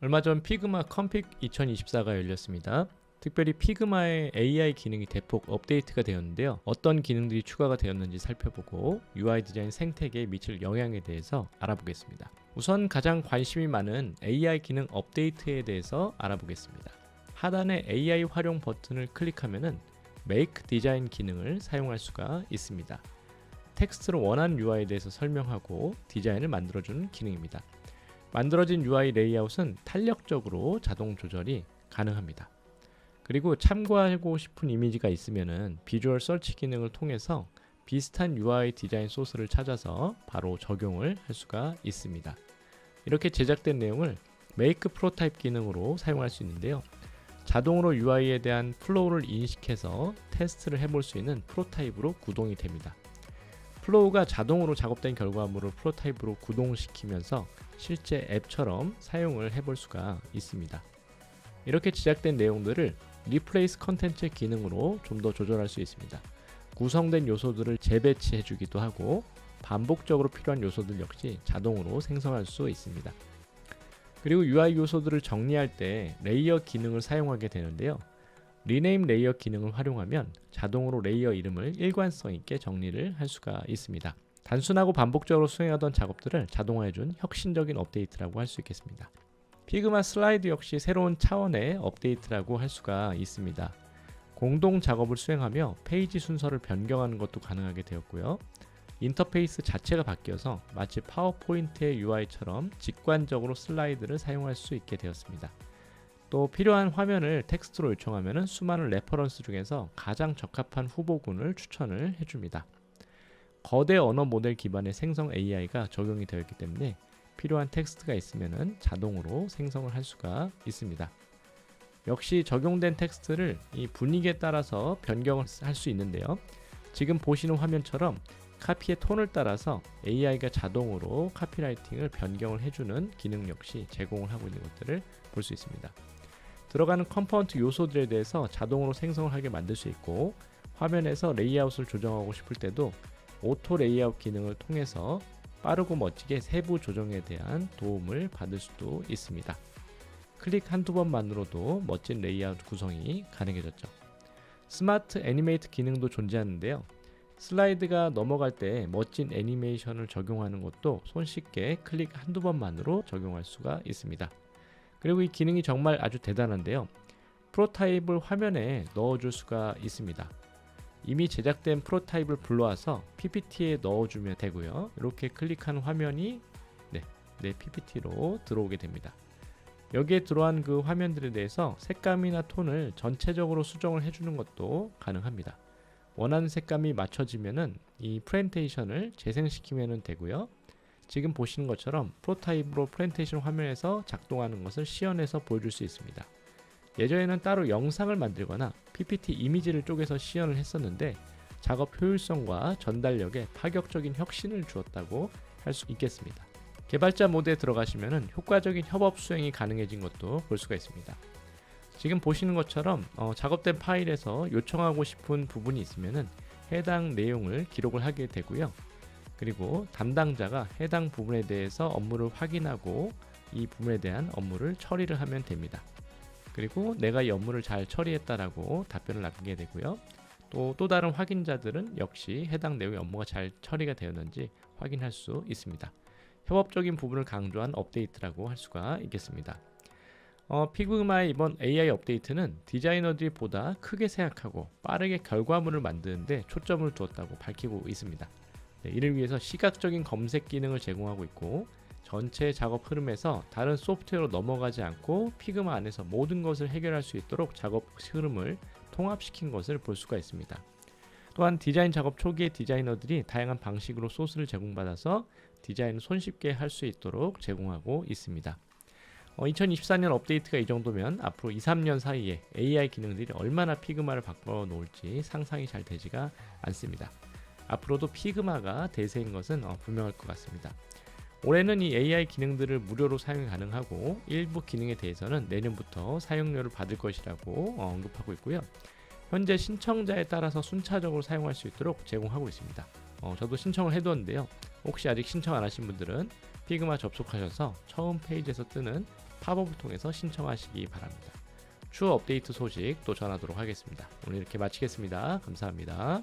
얼마 전 피그마 컴픽 2024가 열렸습니다. 특별히 피그마의 AI 기능이 대폭 업데이트가 되었는데요. 어떤 기능들이 추가가 되었는지 살펴보고 UI 디자인 생태계에 미칠 영향에 대해서 알아보겠습니다. 우선 가장 관심이 많은 AI 기능 업데이트에 대해서 알아보겠습니다. 하단의 AI 활용 버튼을 클릭하면은 Make 디자인 기능을 사용할 수가 있습니다. 텍스트로 원하는 UI에 대해서 설명하고 디자인을 만들어주는 기능입니다. 만들어진 UI 레이아웃은 탄력적으로 자동 조절이 가능합니다. 그리고 참고하고 싶은 이미지가 있으면은 비주얼 서치 기능을 통해서 비슷한 UI 디자인 소스를 찾아서 바로 적용을 할 수가 있습니다. 이렇게 제작된 내용을 메이크 프로타입 기능으로 사용할 수 있는데요. 자동으로 UI에 대한 플로우를 인식해서 테스트를 해볼 수 있는 프로타입으로 구동이 됩니다. 플로우가 자동으로 작업된 결과물을 프로타입으로 구동시키면서 실제 앱처럼 사용을 해볼 수가 있습니다. 이렇게 제작된 내용들을 리플레이스 컨텐츠 기능으로 좀 더 조절할 수 있습니다. 구성된 요소들을 재배치해 주기도 하고 반복적으로 필요한 요소들 역시 자동으로 생성할 수 있습니다. 그리고 UI 요소들을 정리할 때 레이어 기능을 사용하게 되는데요. 리네임 레이어 기능을 활용하면 자동으로 레이어 이름을 일관성 있게 정리를 할 수가 있습니다. 단순하고 반복적으로 수행하던 작업들을 자동화해준 혁신적인 업데이트라고 할 수 있겠습니다. 피그마 슬라이드 역시 새로운 차원의 업데이트라고 할 수가 있습니다. 공동 작업을 수행하며 페이지 순서를 변경하는 것도 가능하게 되었고요. 인터페이스 자체가 바뀌어서 마치 파워포인트의 UI처럼 직관적으로 슬라이드를 사용할 수 있게 되었습니다. 또 필요한 화면을 텍스트로 요청하면 수많은 레퍼런스 중에서 가장 적합한 후보군을 추천을 해줍니다. 거대 언어 모델 기반의 생성 AI가 적용이 되어 있기 때문에 필요한 텍스트가 있으면 자동으로 생성을 할 수가 있습니다. 역시 적용된 텍스트를 이 분위기에 따라서 변경을 할 수 있는데요. 지금 보시는 화면처럼 카피의 톤을 따라서 AI가 자동으로 카피라이팅을 변경을 해주는 기능 역시 제공을 하고 있는 것들을 볼 수 있습니다. 들어가는 컴포넌트 요소들에 대해서 자동으로 생성을 하게 만들 수 있고 화면에서 레이아웃을 조정하고 싶을 때도 오토 레이아웃 기능을 통해서 빠르고 멋지게 세부 조정에 대한 도움을 받을 수도 있습니다. 클릭 한두 번만으로도 멋진 레이아웃 구성이 가능해졌죠. 스마트 애니메이트 기능도 존재하는데요. 슬라이드가 넘어갈 때 멋진 애니메이션을 적용하는 것도 손쉽게 클릭 한두 번만으로 적용할 수가 있습니다. 그리고 이 기능이 정말 아주 대단한데요. 프로타입을 화면에 넣어줄 수가 있습니다. 이미 제작된 프로타입을 불러와서 PPT에 넣어주면 되고요. 이렇게 클릭한 화면이 네, 내 PPT로 들어오게 됩니다. 여기에 들어간 그 화면들에 대해서 색감이나 톤을 전체적으로 수정을 해주는 것도 가능합니다. 원하는 색감이 맞춰지면은 이 프렌테이션을 재생시키면 되고요. 지금 보시는 것처럼 프로타입으로 프렌테이션 화면에서 작동하는 것을 시연해서 보여줄 수 있습니다. 예전에는 따로 영상을 만들거나 PPT 이미지를 쪼개서 시연을 했었는데 작업 효율성과 전달력에 파격적인 혁신을 주었다고 할 수 있겠습니다. 개발자 모드에 들어가시면 효과적인 협업 수행이 가능해진 것도 볼 수가 있습니다. 지금 보시는 것처럼 어, 작업된 파일에서 요청하고 싶은 부분이 있으면 해당 내용을 기록을 하게 되고요. 그리고 담당자가 해당 부분에 대해서 업무를 확인하고 이 부분에 대한 업무를 처리를 하면 됩니다. 그리고 내가 이 업무를 잘 처리했다라고 답변을 남기게 되고요. 또, 또 다른 확인자들은 역시 해당 내용의 업무가 잘 처리가 되었는지 확인할 수 있습니다. 협업적인 부분을 강조한 업데이트라고 할 수가 있겠습니다. 어, 피그마의 이번 AI 업데이트는 디자이너들이 보다 크게 생각하고 빠르게 결과물을 만드는데 초점을 두었다고 밝히고 있습니다. 네, 이를 위해서 시각적인 검색 기능을 제공하고 있고 전체 작업 흐름에서 다른 소프트웨어로 넘어가지 않고 피그마 안에서 모든 것을 해결할 수 있도록 작업 흐름을 통합시킨 것을 볼 수가 있습니다. 또한 디자인 작업 초기에 디자이너들이 다양한 방식으로 소스를 제공받아서 디자인을 손쉽게 할 수 있도록 제공하고 있습니다. 어, 2024년 업데이트가 이 정도면 앞으로 2, 3년 사이에 AI 기능들이 얼마나 피그마를 바꿔 놓을지 상상이 잘 되지가 않습니다. 앞으로도 피그마가 대세인 것은 어, 분명할 것 같습니다. 올해는 이 AI 기능들을 무료로 사용이 가능하고 일부 기능에 대해서는 내년부터 사용료를 받을 것이라고 어, 언급하고 있고요. 현재 신청자에 따라서 순차적으로 사용할 수 있도록 제공하고 있습니다. 어, 저도 신청을 해두었는데요. 혹시 아직 신청 안 하신 분들은 피그마 접속하셔서 처음 페이지에서 뜨는 팝업을 통해서 신청하시기 바랍니다. 추후 업데이트 소식 또 전하도록 하겠습니다. 오늘 이렇게 마치겠습니다. 감사합니다.